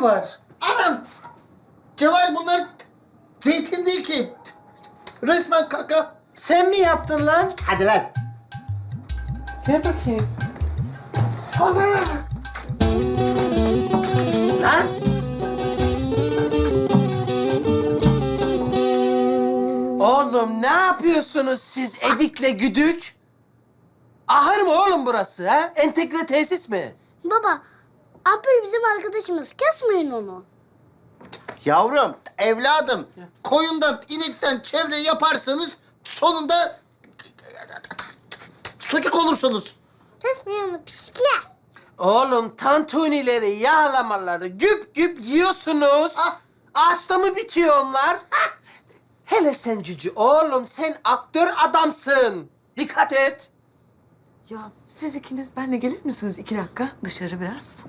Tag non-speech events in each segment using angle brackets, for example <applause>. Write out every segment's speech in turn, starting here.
mi var? Anam! Cevahir bunlar zeytin değil ki. Resmen kaka. Sen mi yaptın lan? Hadi lan. Gel bakayım. Ana! Lan! Oğlum ne yapıyorsunuz siz Edik'le Güdük? Ahır mı oğlum burası ha? Entegre tesis mi? Baba, Ampul bizim arkadaşımız. Kesmeyin onu. Yavrum, evladım. Koyundan, inekten çevre yaparsanız sonunda sucuk olursunuz. Kesmeyin onu pislikler. Oğlum tantunileri, yağlamaları güp güp yiyorsunuz. Ah. Ağaçta mı bitiyor onlar? Ah. Hele sen cücü oğlum sen aktör adamsın. Dikkat et. Ya siz ikiniz benimle gelir misiniz iki dakika dışarı biraz?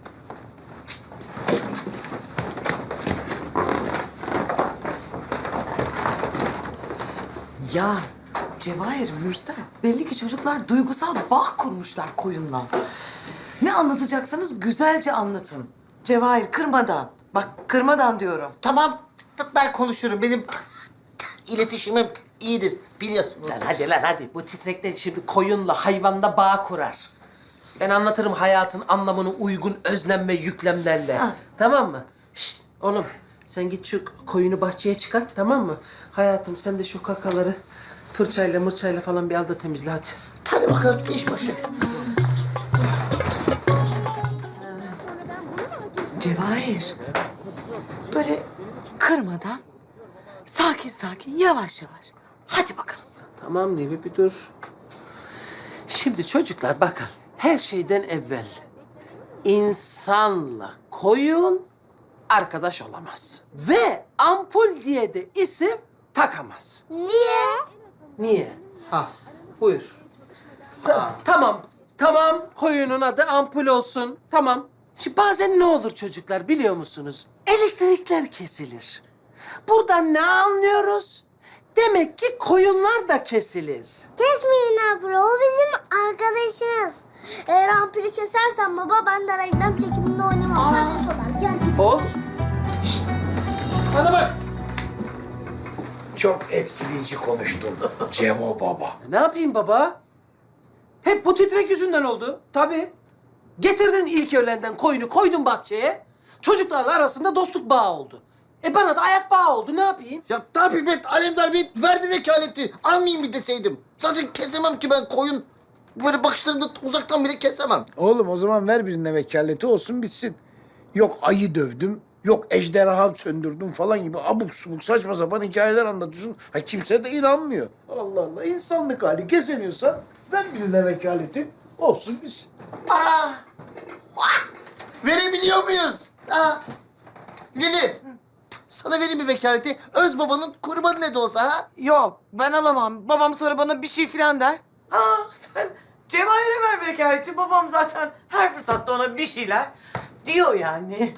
Ya Cevahir, Mürsel belli ki çocuklar duygusal bağ kurmuşlar koyunla. Ne anlatacaksanız güzelce anlatın. Cevahir kırmadan. Bak kırmadan diyorum. Tamam, ben konuşurum. Benim iletişimim iyidir, biliyorsunuz. Lan hadi lan hadi. Bu titrekler şimdi koyunla hayvanla bağ kurar. Ben anlatırım hayatın anlamını uygun özlem ve yüklemlerle. Ha. Tamam mı? Şşt oğlum sen git şu koyunu bahçeye çıkart tamam mı? Hayatım sen de şu kakaları fırçayla mırçayla falan bir al da temizle hadi. Hadi bakalım, iş başı. Cevahir. Böyle kırmadan sakin sakin yavaş yavaş. Hadi bakalım. Tamam Nilü bir dur. Şimdi çocuklar bakın her şeyden evvel insanla koyun arkadaş olamaz. Ve ampul diye de isim takamaz. Niye? Niye? Ha. Buyur. Ta- tamam, tamam. Koyunun adı ampul olsun. Tamam. Şimdi bazen ne olur çocuklar biliyor musunuz? Elektrikler kesilir. Buradan ne anlıyoruz? Demek ki koyunlar da kesilir. Kesmeyin Ampul. O bizim arkadaşımız. Eğer Ampul'ü kesersen baba ben de reklam çekiminde oynamam. Sorar. Gel. Hadi bak. Çok etkileyici konuştun Cevo Baba. ne yapayım baba? Hep bu titrek yüzünden oldu. Tabii. Getirdin ilk öğlenden koyunu koydun bahçeye. Çocuklarla arasında dostluk bağı oldu. E bana da ayak bağı oldu. Ne yapayım? Ya ne yapayım ben Alemdar Bey verdi vekaleti. Almayayım bir deseydim. Zaten kesemem ki ben koyun. Böyle bakışlarımda uzaktan bile kesemem. Oğlum o zaman ver birine vekaleti olsun bitsin. Yok ayı dövdüm, yok ejderha söndürdüm falan gibi abuk subuk saçma sapan hikayeler anlatıyorsun. Ha kimse de inanmıyor. Allah Allah insanlık hali kesemiyorsan ver birine vekaleti olsun bitsin. Aa! Vah! Verebiliyor muyuz? Aa! Lili, sana vereyim bir vekaleti. Öz babanın kurbanı ne de olsa ha? Yok ben alamam. Babam sonra bana bir şey filan der. Aa sen Cevahir'e ver vekaleti. Babam zaten her fırsatta ona bir şeyler diyor yani.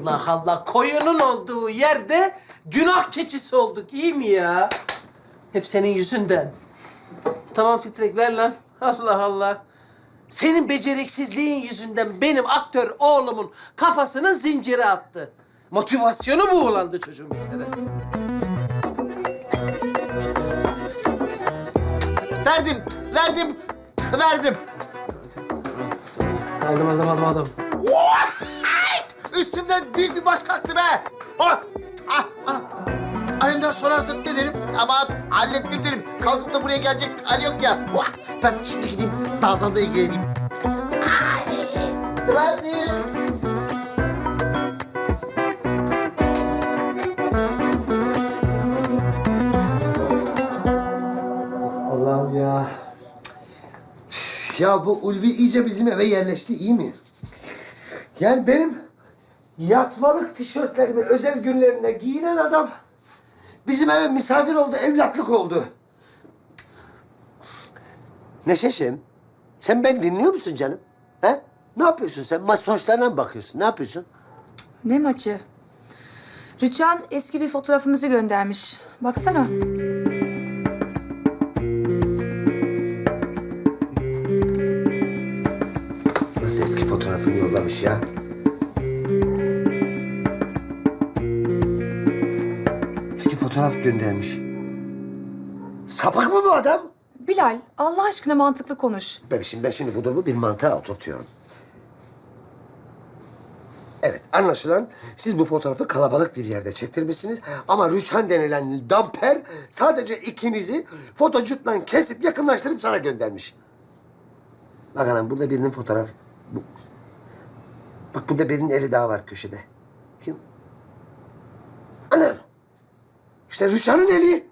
Allah Allah koyunun olduğu yerde günah keçisi olduk iyi mi ya? Hep senin yüzünden. Tamam titrek ver lan. <laughs> Allah Allah. Senin beceriksizliğin yüzünden benim aktör oğlumun kafasını zincire attı. Motivasyonu buğulandı çocuğun bir kere. Verdim, verdim, verdim. Aldım aldım aldım aldım. Üstümden büyük bir baş kalktı be. Oh! Ah, ah. Annemden sorarsa ne derim? Ama hallettim derim. Kalkıp da buraya gelecek hali yok ya. Vah! Ben şimdi gideyim Nazan'la ilgileneyim. Allah'ım ya. Ya bu Ulvi iyice bizim eve yerleşti iyi mi? Yani benim yatmalık tişörtlerimi özel günlerinde giyinen adam bizim eve misafir oldu, evlatlık oldu. Neşeşim, sen beni dinliyor musun canım? He? Ne yapıyorsun sen? Maç sonuçlarına mı bakıyorsun? Ne yapıyorsun? Ne maçı? Rüçhan eski bir fotoğrafımızı göndermiş. Baksana. Nasıl eski fotoğrafını yollamış ya? Fotoğraf göndermiş. Sapık mı bu adam? Bilal Allah aşkına mantıklı konuş. Bebişim ben şimdi bu durumu bir mantığa oturtuyorum. Evet anlaşılan siz bu fotoğrafı kalabalık bir yerde çektirmişsiniz. Ama Rüçhan denilen damper sadece ikinizi fotocutla kesip yakınlaştırıp sana göndermiş. Bak anam burada birinin fotoğrafı. Bu. Bak burada birinin eli daha var köşede. Kim? Anam. İşte Rüçhan'ın eli.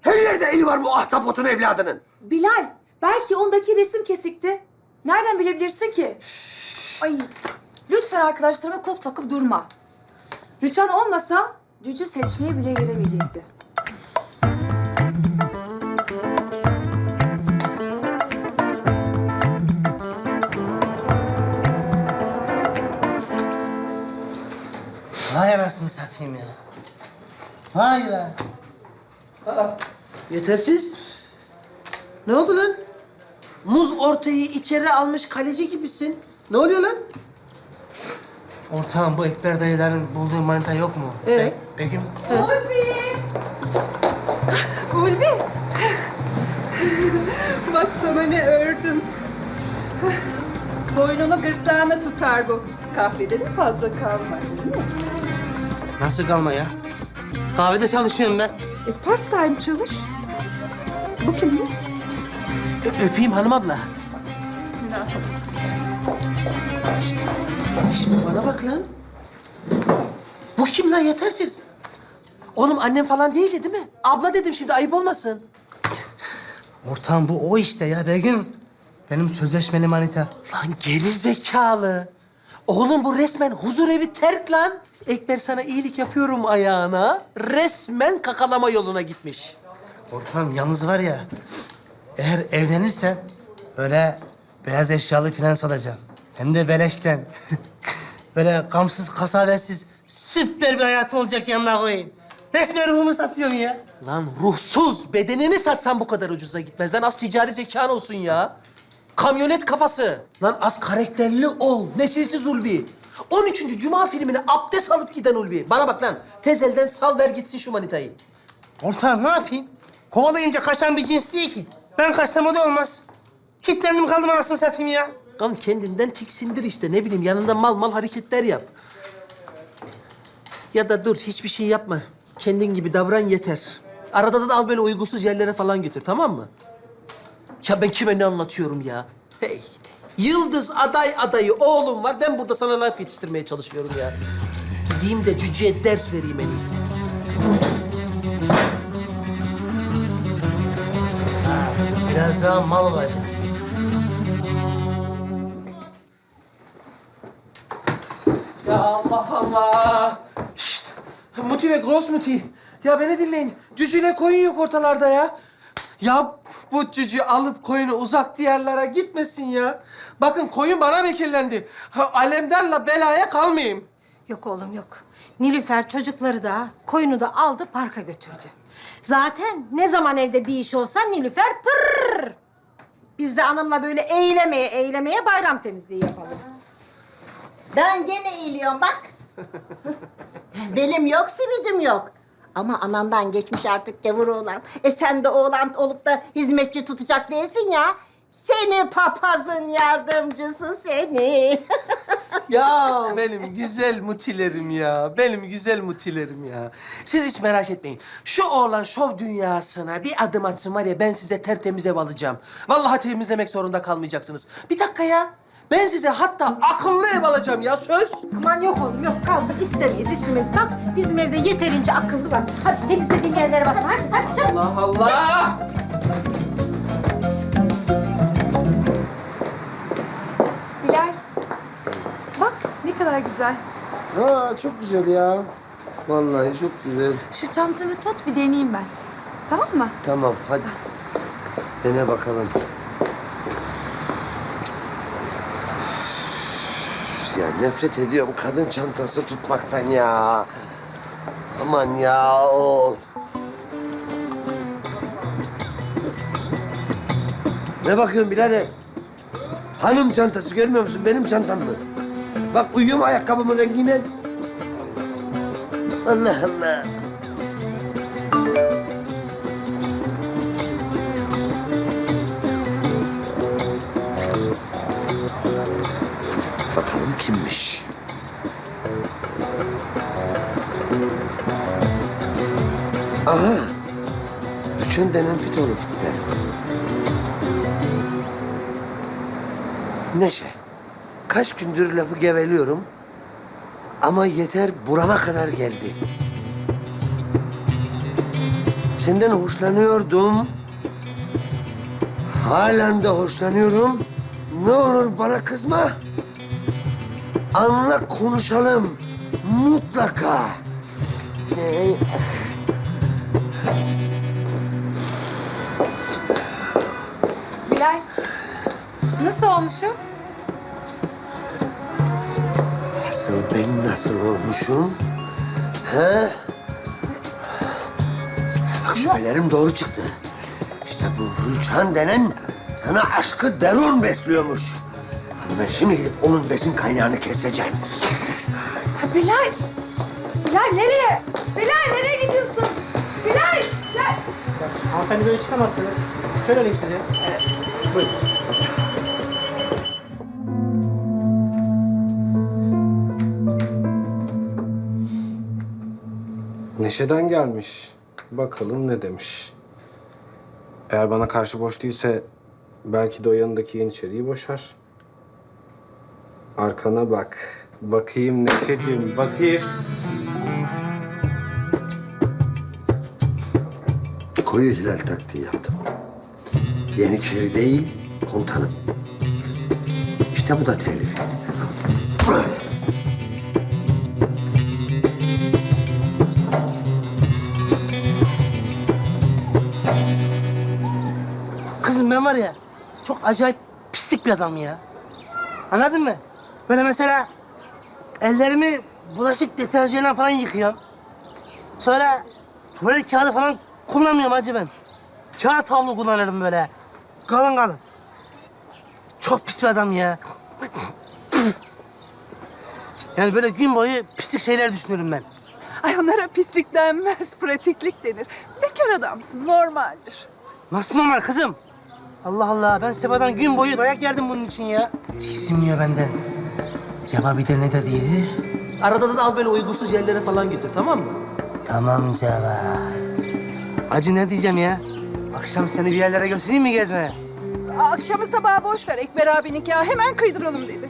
Her yerde eli var bu ahtapotun evladının. Bilal belki ondaki resim kesikti. Nereden bilebilirsin ki? Ay lütfen arkadaşlarıma kulp takıp durma. Rüçhan olmasa cücü seçmeye bile giremeyecekti. Vay anasını satayım ya. Vay be. Aa, yetersiz. Ne oldu lan? Muz ortayı içeri almış kaleci gibisin. Ne oluyor lan? Ortağım bu Ekber dayıların bulduğu manita yok mu? Evet. Be- Begüm. Ulvi. Bak sana ne ördüm. Boynunu gırtlağına tutar bu. Kahvede de fazla kalma değil mi? Nasıl kalma ya? Kahvede çalışıyorum ben. E, part time çalış. Bu kim? Ö- öpeyim hanım abla. Münasebetsiz. Şimdi bana bak lan. Bu kim lan yetersiz? Oğlum annem falan değildi değil mi? Abla dedim şimdi ayıp olmasın. Ortağım bu o işte ya Begüm. Benim sözleşmeli manita. Lan geri zekalı. Oğlum bu resmen huzur evi terk lan. Ekber sana iyilik yapıyorum ayağına. Resmen kakalama yoluna gitmiş. Ortağım yalnız var ya. Eğer evlenirsen öyle beyaz eşyalı prens olacağım. Hem de beleşten. <laughs> böyle kamsız kasavesiz süper bir hayatım olacak yanına koyayım. Resmen ruhumu satıyorum ya. Lan ruhsuz. Bedenini satsan bu kadar ucuza gitmez. Lan az ticari zekan olsun ya. Kamyonet kafası. Lan az karakterli ol. Nesilsiz Ulvi. 13. Cuma filmine abdest alıp giden Ulvi. Bana bak lan. Tez elden sal ver gitsin şu manitayı. Ortağım ne yapayım? Kovalayınca kaçan bir cins değil ki. Ben kaçsam o da olmaz. Kitlendim kaldım anasını satayım ya. Lan kendinden tiksindir işte. Ne bileyim yanında mal mal hareketler yap. Ya da dur hiçbir şey yapma. Kendin gibi davran yeter. Arada da al böyle uygunsuz yerlere falan götür tamam mı? Ya ben kime ne anlatıyorum ya? Hey, Yıldız aday adayı oğlum var. Ben burada sana laf yetiştirmeye çalışıyorum ya. Gideyim de cüceye ders vereyim en iyisi. Biraz daha mal olacak. Ya Allah Allah. Şşt. Muti ve Gross Muti. Ya beni dinleyin. Cücüyle koyun yok ortalarda ya. Ya bu cücü alıp koyunu uzak diyarlara gitmesin ya. Bakın koyun bana vekillendi. Ha, Alemdarla belaya kalmayayım. Yok oğlum yok. Nilüfer çocukları da koyunu da aldı parka götürdü. Zaten ne zaman evde bir iş olsa Nilüfer pırr. Biz de anamla böyle eğlemeye eğlemeye bayram temizliği yapalım. Ben gene eğiliyorum bak. <laughs> Belim yok, simidim yok. Ama anandan geçmiş artık gavur oğlan. E sen de oğlan olup da hizmetçi tutacak değilsin ya. Seni papazın yardımcısı seni. <laughs> Ya benim güzel mutilerim ya. Benim güzel mutilerim ya. Siz hiç merak etmeyin. Şu oğlan şov dünyasına bir adım atsın var ya ben size tertemiz ev alacağım. Vallahi temizlemek zorunda kalmayacaksınız. Bir dakika ya. Ben size hatta akıllı ev alacağım ya söz. Aman yok oğlum yok kalsın istemeyiz istemeyiz. Bak bizim evde yeterince akıllı var. Hadi temizlediğin yerlere bas. Hadi hadi çabuk. Allah Allah. Bilal bak ne kadar güzel. Aa çok güzel ya. Vallahi çok güzel. Şu çantamı tut bir deneyeyim ben. Tamam mı? Tamam hadi. Dene bakalım. Ya nefret ediyorum kadın çantası tutmaktan ya. Aman ya o. Ne bakıyorsun birader? Hanım çantası görmüyor musun? Benim çantam mı? Bak uyuyorum ayakkabımın rengiyle. Allah Allah. Kimmiş? Aha! Rüçhan denen fitoğlu fitten. Neşe. Kaç gündür lafı geveliyorum. Ama yeter burama kadar geldi. Senden hoşlanıyordum. Halen de hoşlanıyorum. Ne olur bana kızma. Anla konuşalım. Mutlaka. Bilal, nasıl olmuşum? Asıl ben nasıl olmuşum? He? Bak şüphelerim doğru çıktı. İşte bu Rüçhan denen sana aşkı derun besliyormuş. Ben şimdi gidip onun besin kaynağını keseceğim. Ha, Bilal! Bilal nereye? Bilal nereye gidiyorsun? Bilal! Bilal! Hanımefendi böyle çıkamazsınız. Şöyle alayım sizi. Buyurun. Neşe'den gelmiş. Bakalım ne demiş. Eğer bana karşı boş değilse belki de o yanındaki yeniçeriyi boşar. Arkana bak. Bakayım Neşe'cim, bakayım. Koyu hilal taktiği yaptım. Yeniçeri değil, komutanım. İşte bu da telif. Kızım ben var ya çok acayip pislik bir adam ya. Anladın mı? Böyle mesela ellerimi bulaşık deterjanıyla falan yıkıyorum. Sonra tuvalet kağıdı falan kullanmıyorum hacı ben. Kağıt havlu kullanırım böyle. Kalın kalın. Çok pis bir adam ya. Yani böyle gün boyu pislik şeyler düşünüyorum ben. Ay onlara pislik denmez, pratiklik denir. Bekar adamsın, normaldir. Nasıl normal kızım? Allah Allah ben Sefa'dan gün boyu dayak yerdim bunun için ya. Tiksinmiyor benden. Cevabı de ne dediydi? Arada da al böyle uygunsuz yerlere falan götür tamam mı? Tamam Cevap. Hacı ne diyeceğim ya? Akşam seni bir yerlere götüreyim mi gezmeye? Akşamı sabaha boş ver. Ekber abi nikahı hemen kıydıralım dedi.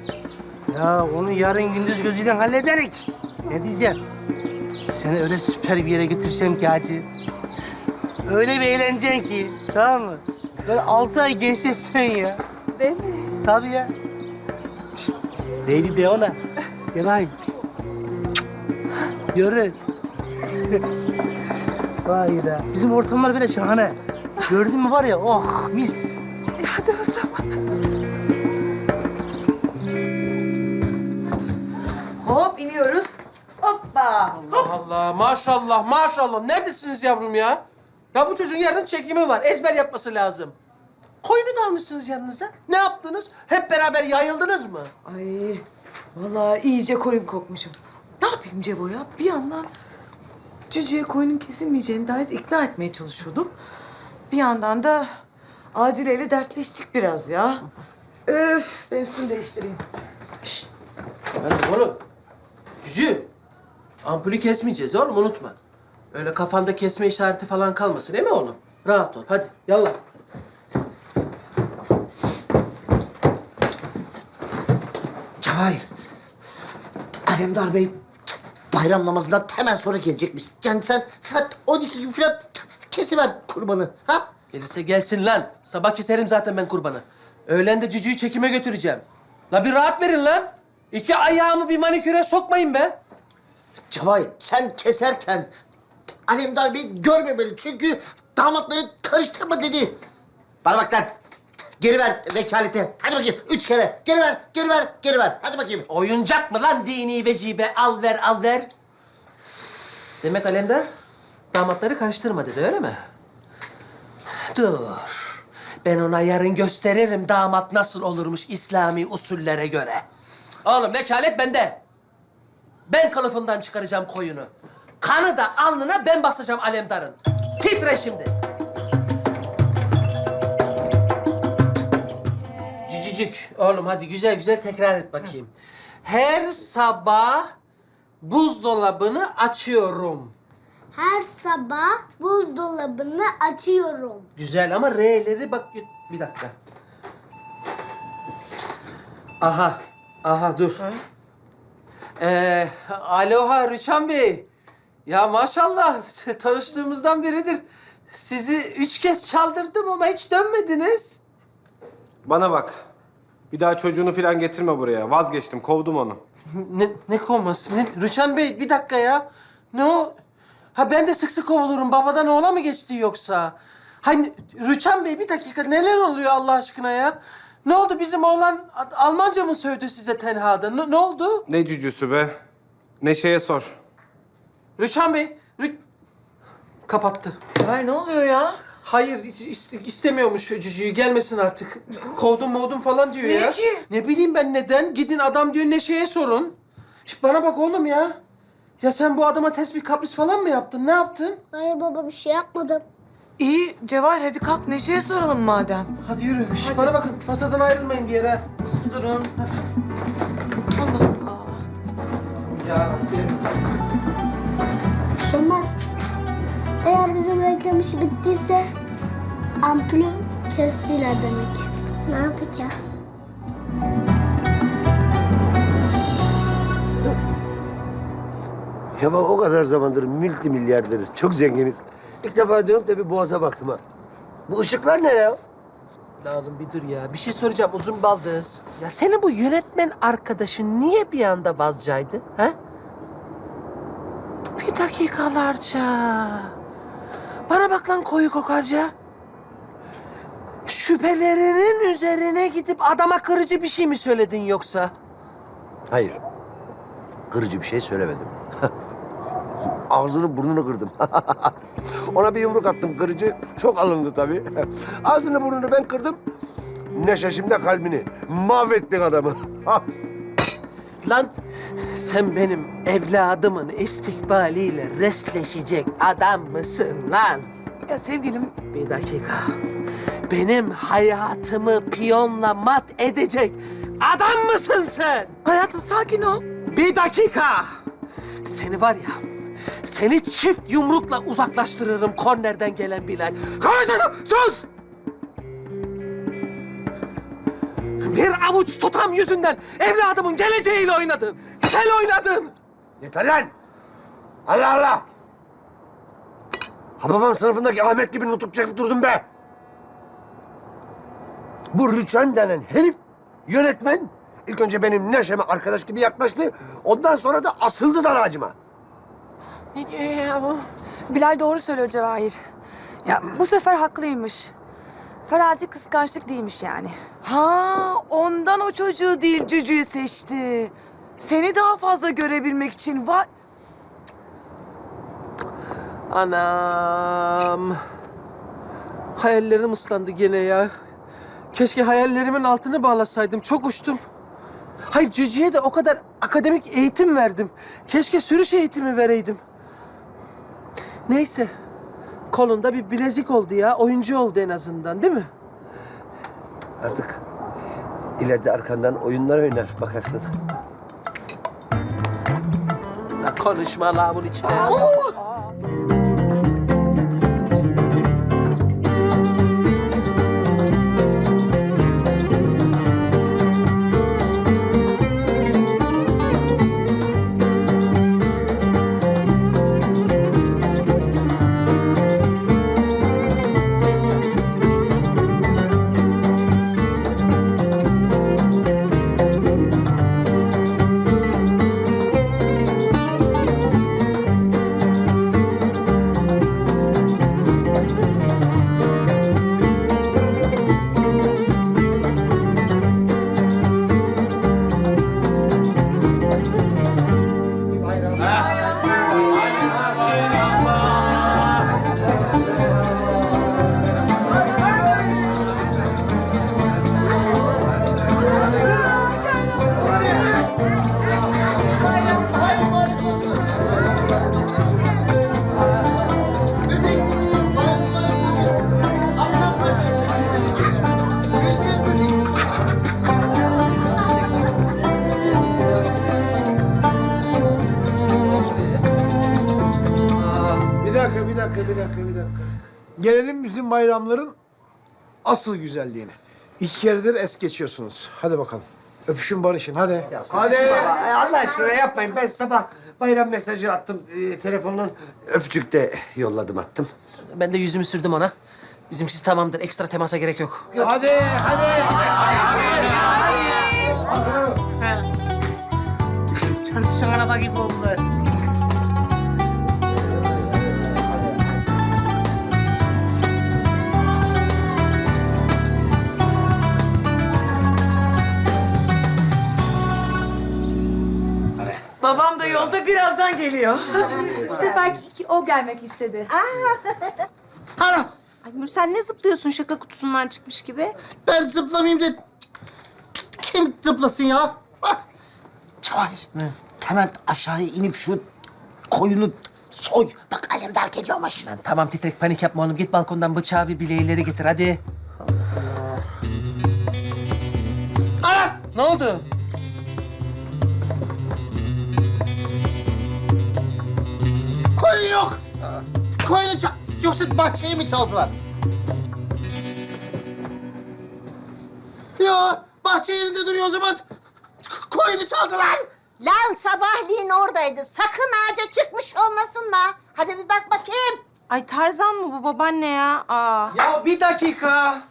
Ya onu yarın gündüz gözüyle hallederik. Ne diyeceğim? Seni öyle süper bir yere götüreceğim ki hacı. Öyle bir eğleneceksin ki. Tamam mı? Böyle altı ay gençleşeceksin ya. Değil mi? Tabii ya. Lady de ona. Gel bakayım. Yürü. Vay be. Bizim ortamlar böyle şahane. Gördün mü var ya, oh mis. E hadi o zaman. Hop iniyoruz. Hoppa. Allah Allah maşallah maşallah. Neredesiniz yavrum ya? Ya bu çocuğun yarın çekimi var. Ezber yapması lazım. Koyunu da almışsınız yanınıza. Ne yaptınız? Hep beraber yayıldınız mı? Ay vallahi iyice koyun kokmuşum. Ne yapayım Cevo ya? Bir yandan cücüye koyunun kesilmeyeceğini dair ikna etmeye çalışıyordum. Bir yandan da Adile ile dertleştik biraz ya. Öf, ben üstümü değiştireyim. Şşt. Lan oğlum. Cücü. Ampulü kesmeyeceğiz oğlum unutma. Öyle kafanda kesme işareti falan kalmasın değil mi oğlum? Rahat ol. Hadi yallah. Cevahir. Alemdar Bey bayram namazından hemen sonra gelecekmiş. Yani sen saat 12 gibi falan kesiver kurbanı. Ha? Gelirse gelsin lan. Sabah keserim zaten ben kurbanı. Öğlen de cücüğü çekime götüreceğim. La bir rahat verin lan. İki ayağımı bir maniküre sokmayın be. Cevahir sen keserken Alemdar Bey görmemeli. Çünkü damatları karıştırma dedi. Bana bak lan. Geri ver vekaleti. Hadi bakayım üç kere. Geri ver, geri ver, geri ver. Hadi bakayım. Oyuncak mı lan dini vecibe? Al ver, al ver. Demek Alemdar damatları karıştırma dedi öyle mi? Dur. Ben ona yarın gösteririm damat nasıl olurmuş İslami usullere göre. Oğlum vekalet bende. Ben kılıfından çıkaracağım koyunu. Kanı da alnına ben basacağım Alemdar'ın. Titre şimdi. Cücücük. Oğlum hadi güzel güzel tekrar et bakayım. Her sabah buzdolabını açıyorum. Her sabah buzdolabını açıyorum. Güzel ama R'leri bak bir dakika. Aha. Aha dur. Ee, aloha Rüçhan Bey. Ya maşallah <laughs> tanıştığımızdan beridir. Sizi üç kez çaldırdım ama hiç dönmediniz. Bana bak. Bir daha çocuğunu falan getirme buraya. Vazgeçtim, kovdum onu. <laughs> Ne, ne kovması? Ne? Rüçhan Bey bir dakika ya. Ne o? Ha ben de sık sık kovulurum. Babadan oğla mı geçti yoksa? Hani Rüçhan Bey bir dakika neler oluyor Allah aşkına ya? Ne oldu bizim oğlan A- Almanca mı sövdü size tenhada? Ne, ne oldu? Ne cücüsü be? Neşe'ye sor. Rüçhan Bey, Rü... Kapattı. Cevahir ne oluyor ya? Hayır ist- istemiyormuş cücüğü gelmesin artık. Kovdum movdum falan diyor Niye ya. ki? Ne bileyim ben neden? Gidin adam diyor Neşe'ye sorun. Şişt, bana bak oğlum ya. Ya sen bu adama ters bir kapris falan mı yaptın? Ne yaptın? Hayır baba bir şey yapmadım. İyi Cevahir hadi kalk Neşe'ye soralım madem. Hadi yürü. Şişt, bana bakın masadan ayrılmayın bir yere. Uslu durun. Hadi. Allah Allah. Ya Rabbim. Somer. Eğer bizim reklam işi bittiyse ampulü kestiler demek. Ne yapacağız? Ya bak o kadar zamandır multi milyarderiz. Çok zenginiz. İlk defa diyorum da bir boğaza baktım ha. Bu ışıklar ne ya? La oğlum bir dur ya. Bir şey soracağım uzun baldız. Ya senin bu yönetmen arkadaşın niye bir anda vazcaydı? Ha? Bir dakikalarca. Bana bak lan koyu kokarca. Şüphelerinin üzerine gidip adama kırıcı bir şey mi söyledin yoksa? Hayır. Kırıcı bir şey söylemedim. <laughs> Ağzını burnunu kırdım. <laughs> Ona bir yumruk attım kırıcı. Çok alındı tabii. <laughs> Ağzını burnunu ben kırdım. Neşe şimdi kalbini. Mahvettin adamı. Lan sen benim evladımın istikbaliyle resleşecek adam mısın lan? Ya sevgilim Bir dakika. Benim hayatımı piyonla mat edecek adam mısın sen? hayatım sakin ol. Bir dakika. Seni var ya, seni çift yumrukla uzaklaştırırım kornerden gelen Bilal. Konuşma, sus! Bir avuç tutam yüzünden evladımın geleceğiyle oynadın. Sen oynadın. Yeter lan! Allah Allah! Hababam sınıfındaki Ahmet gibi nutuk çekip durdum be! Bu Rüçhan denen herif, yönetmen, ilk önce benim neşeme arkadaş gibi yaklaştı, ondan sonra da asıldı daracıma. Ne diyor ya bu? Bilal doğru söylüyor Cevahir. Ya bu sefer haklıymış. Farazi kıskançlık değilmiş yani. Ha ondan o çocuğu değil cücüğü seçti. Seni daha fazla görebilmek için var. Anam. Hayallerim ıslandı gene ya. Keşke hayallerimin altını bağlasaydım. Çok uçtum. Hayır cücüye de o kadar akademik eğitim verdim. Keşke sürüş eğitimi vereydim. Neyse. Kolunda bir bilezik oldu ya. Oyuncu oldu en azından değil mi? Artık ileride arkandan oyunlar oynar, bakarsın. Konuşma la bunun içine. dakika, bayramların asıl güzelliğine. İki keredir es geçiyorsunuz. Hadi bakalım. Öpüşün barışın hadi. hadi. Baba, e, Allah aşkına yapmayın. Ben sabah bayram mesajı attım. E, telefonun öpücük de yolladım attım. Ben de yüzümü sürdüm ona. Bizimkisi tamamdır. Ekstra temasa gerek yok. Hadi, hadi. Çarpışan araba gibi oldu. Yolda birazdan geliyor. <laughs> Bu seferki o gelmek istedi. Hanım Ay Mürsel ne zıplıyorsun şaka kutusundan çıkmış gibi? ben zıplamayayım da kim zıplasın ya? Ah! Cevahir. Hemen aşağıya inip şu koyunu soy. Bak Alemdar geliyormuş. Lan tamam titrek panik yapma oğlum. Git balkondan bıçağı ve bilyeleri getir hadi. Anam! Ne oldu? Koyun yok. Koyunu çal... Yoksa bahçeyi mi çaldılar? Ya bahçe yerinde duruyor o zaman. Koyunu çaldılar. Lan sabahleyin oradaydı. Sakın ağaca çıkmış olmasın mı? Hadi bir bak bakayım. Ay Tarzan mı bu babaanne ya? Aa. Ya bir dakika.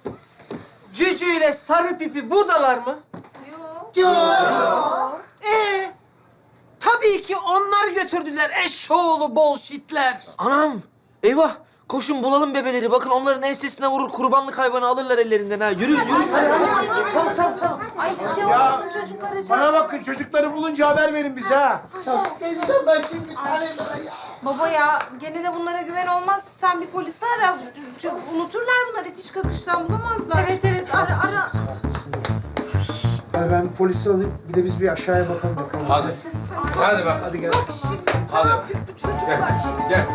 Cücü ile sarı pipi buradalar mı? Yok. Ee, tabii ki onlar götürdüler eşşoğlu bolşitler. Anam! Eyvah! Koşun bulalım bebeleri. Bakın onların ensesine vurur kurbanlık hayvanı alırlar ellerinden ha. Yürü yürü. Ay bir şey olmasın çocuklara. Bana bakın çocukları bulunca haber verin bize ha. Ne diyeceğim ben şimdi? Baba ya gene de bunlara güven olmaz. Sen bir polisi ara. Çünkü unuturlar bunlar itiş kakıştan bulamazlar. Evet evet ara ara. Hadi ben bir polisi alayım. Bir de biz bir aşağıya bakalım bakalım. Hadi. Hadi bak. Hadi gel. Hadi. Çocuk var şimdi. Gel.